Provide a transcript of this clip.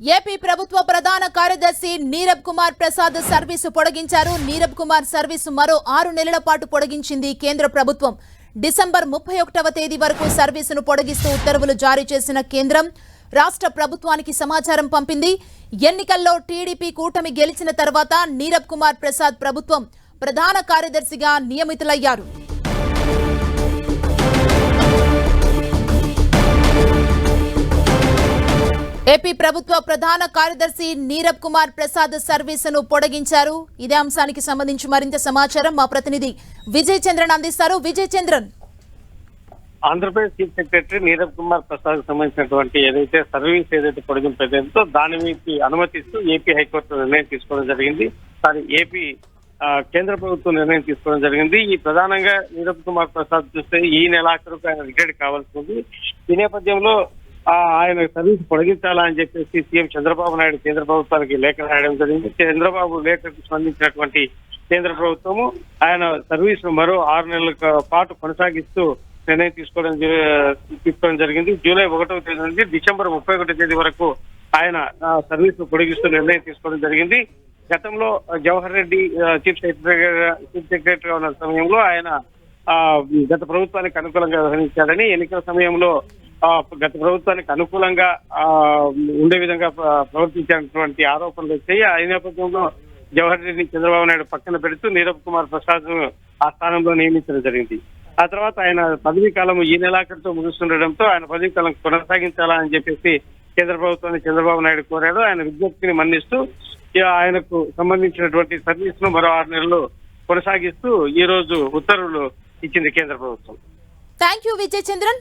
AP ప్రభుత్వ ప్రధాన కార్యదర్శి నీరబ్ కుమార్ ప్రసాద్ సర్వీసు పొడిగించారు. నీరబ్ కుమార్ సర్వీసు మరో ఆరు నెలల పాటు పొడిగించింది కేంద్ర ప్రభుత్వం. డిసెంబర్ ముప్పై ఒకటవ తేదీ వరకు సర్వీసును పొడిగిస్తూ ఉత్తర్వులు జారీ చేసిన కేంద్రం రాష్ట్ర ప్రభుత్వానికి సమాచారం పంపింది. ఎన్నికల్లో టీడీపీ కూటమి గెలిచిన తర్వాత నీరబ్ కుమార్ ప్రసాద్ ప్రభుత్వం ప్రధాన కార్యదర్శిగా నియమితులయ్యారు. ఏపీ ప్రభుత్వ ప్రధాన కార్యదర్శి నీరబ్ కుమార్ ప్రసాద్ సర్వీసును పొడిగించారు. ఇదే అంశానికి సంబంధించి మరింత సమాచారం మా ప్రతినిధి విజయ్ చంద్రన్ అందిస్తారు. విజయ్ చంద్రన్. ఆంధ్రప్రదేశ్ చీఫ్ సెక్రటరీ నీరబ్ కుమార్ ప్రసాద్ సంబంధించినటువంటి ఏదైతే సర్వీస్ ఏదైతే పొడిగింపేదో దాని మీకు అనుమతిస్తూ ఏపీ హైకోర్టు నిర్ణయం తీసుకోవడం జరిగింది. సారీ ఏపీ కేంద్ర ప్రభుత్వం నిర్ణయం తీసుకోవడం జరిగింది. ఈ ప్రధానంగా నీరబ్ కుమార్ ప్రసాద్ చూస్తే ఈ నెలాఖరుకు ఆయన రిటైర్డ్ కావాల్సి ఉంది. ఈ నేపథ్యంలో ఆయన సర్వీస్ పొడిగించాలా అని చెప్పేసి సీఎం చంద్రబాబు నాయుడు కేంద్ర ప్రభుత్వానికి లేఖ రాయడం జరిగింది. చంద్రబాబు లేఖకు స్పందించినటువంటి కేంద్ర ప్రభుత్వము ఆయన సర్వీస్ మరో ఆరు నెలల పాటు కొనసాగిస్తూ నిర్ణయం తీసుకోవడం తీసుకోవడం జరిగింది. జూలై ఒకటవ తేదీ నుంచి డిసెంబర్ ముప్పై ఒకటో తేదీ వరకు ఆయన సర్వీస్ పొడిగిస్తూ నిర్ణయం తీసుకోవడం జరిగింది. గతంలో Jawahar Reddy chief secretary chief సెక్రటరీగా ఉన్న సమయంలో ఆయన ఆ, గత ప్రభుత్వానికి అనుకూలంగా వ్యవహరించారని ఎన్నికల సమయంలో గత ప్రభుత్వానికి అనుకూలంగా ఉండే విధంగా ప్రవర్తించినటువంటి ఆరోపణలు వచ్చాయి ఆ నేపథ్యంలో జవహర్ రెడ్డిని చంద్రబాబు నాయుడు పక్కన పెడుతూ నీరబ్ కుమార్ ప్రసాద్ ఆ స్థానంలో నియమించడం జరిగింది. ఆ తర్వాత ఆయన పదవీ కాలం ఈ నెలాఖరుతో ముగుస్తుండటంతో ఆయన పదవీ కాలం కొనసాగించాలా అని చెప్పేసి కేంద్ర ప్రభుత్వాన్ని చంద్రబాబు నాయుడు కోరాడు. ఆయన విజ్ఞప్తిని మన్నిస్తూ ఆయనకు సంబంధించినటువంటి సర్వీస్ను మరో ఆరు నెలలు కొనసాగిస్తూ ఈ రోజు ఉత్తర్వులు ఇచ్చింది కేంద్ర ప్రభుత్వం. Thank you Vijay Chandran